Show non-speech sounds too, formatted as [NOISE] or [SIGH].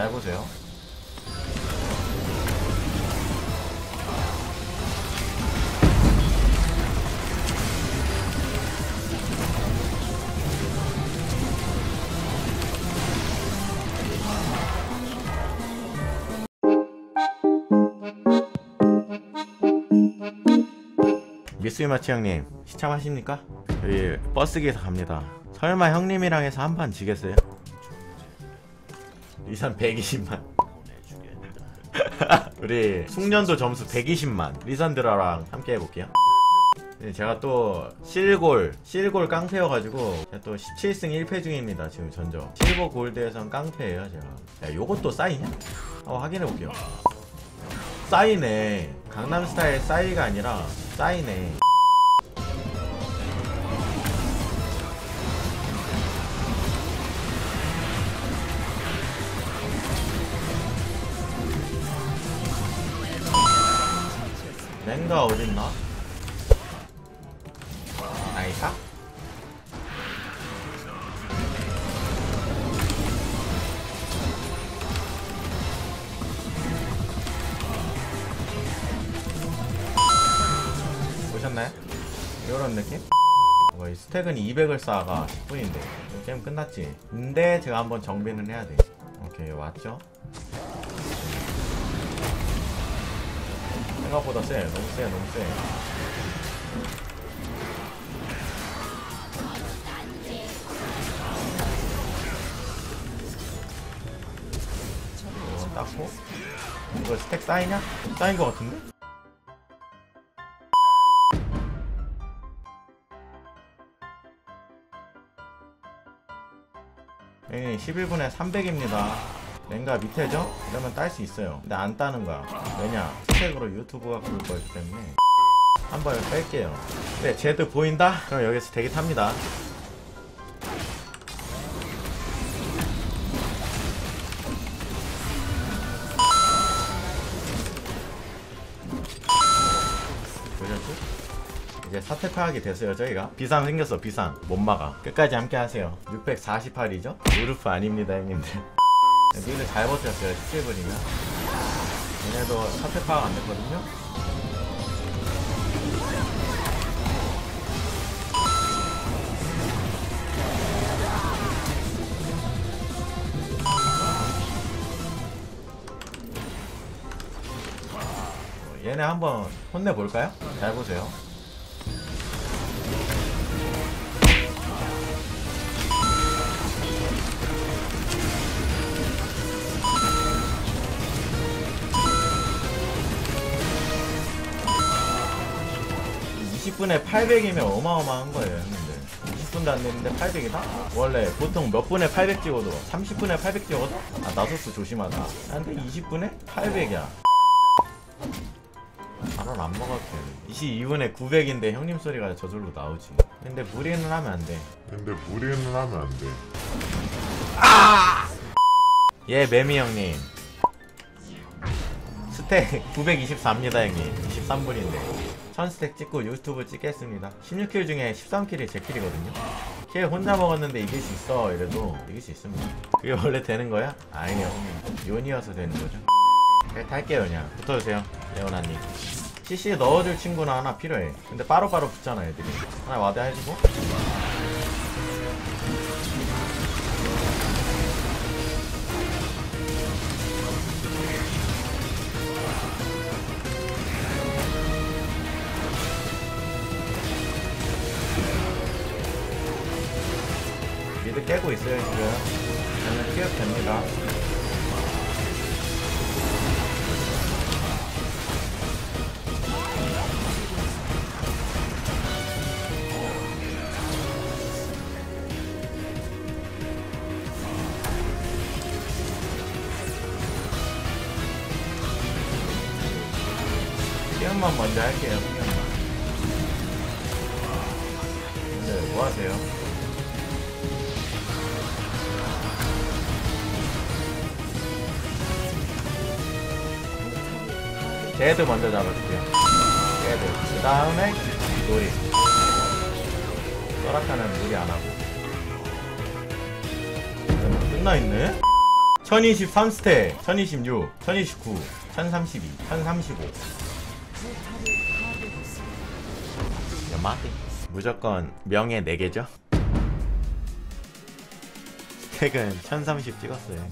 잘 보세요. 미스마치 형님 시참하십니까? 여기 버스기에서 갑니다. 설마 형님이랑 해서 한 판 지겠어요? 리산 120만. [LAUGHS] 우리 숙련도 점수 120만. 리산드라랑 함께 해볼게요. 네, 제가 또 실골, 실골 깡패여가지고 제가 또 17승 1패 중입니다. 지금 전적. 실버 골드에선 깡패예요, 제가. 야, 요것도 싸이냐? 한번 확인해볼게요. 싸이네. 강남스타일 싸이가 아니라 싸이네. 랭가 어딨나? 나이사? 보셨나요? 이런 느낌? 뭐, 이 스택은 200을 쌓아가 10분인데 게임 끝났지 근데 제가 한번 정비는 해야 돼 오케이 왔죠? 생각보다 세 너무 세 너무 세 이거 닦고 이거 스택 쌓이냐? 쌓인 거 같은데? 네, 11분에 300입니다. 랭가 밑에죠? 이러면 딸 수 있어요. 근데 안 따는 거야. 왜냐? 스택으로 유튜브가 볼 거기 때문에. 한 번을 뺄게요. 네, 제드 보인다? 그럼 여기서 대기 탑니다. 이제 사태 파악이 됐어요 저희가 비상 생겼어 비상 못 막아 끝까지 함께 하세요 648이죠? 무르프 아닙니다 형님들 니들 잘 버텼어요 17분이면. 얘네도 사태 파악 안 됐거든요. 얘네 한번 혼내볼까요? 잘 보세요 이십 분에 800이면 어마어마한 거예요, 형님들. 20분도 안 됐는데 800이다? 원래 보통 몇 분에 800 찍어도 30분에 800 찍어도? 아, 나소스 조심하다. 아, 근데 20분에 800이야. 바로 안 먹었게. 22분에 900인데 형님 소리가 저절로 나오지. 근데 무리는 하면 안 돼. 근데 무리는 하면 안 돼. 예, 매미 형님. 스택 924입니다, 형님. 23분인데. 1000스택 찍고 유튜브 찍겠습니다. 16킬 중에 13킬이 제 킬이거든요. 킬 혼자 먹었는데 이길 수 있어. 이래도 이길 수 있습니다. 그게 원래 되는 거야? 아니요. 요니어서 되는 거죠. 그냥 탈게요, 그냥. 붙어주세요. 레오나님. CC 넣어줄 친구나 하나 필요해. 근데 빠로빠로 붙잖아, 애들이. 하나 와드 해주고. 미드 깨고 있어요 지금. 저는 피업 됩니다. 먼저 할게요 피업만. 근데 뭐 하세요? 개드 먼저 잡아줄게요. 개드 그 다음에 놀이. 쏘라카는 놀이 안하고. 끝나있네. 1023스테. 1026 1029 1032 1035 연마띠 무조건 명예 4개죠? 스택은 1030 찍었어요.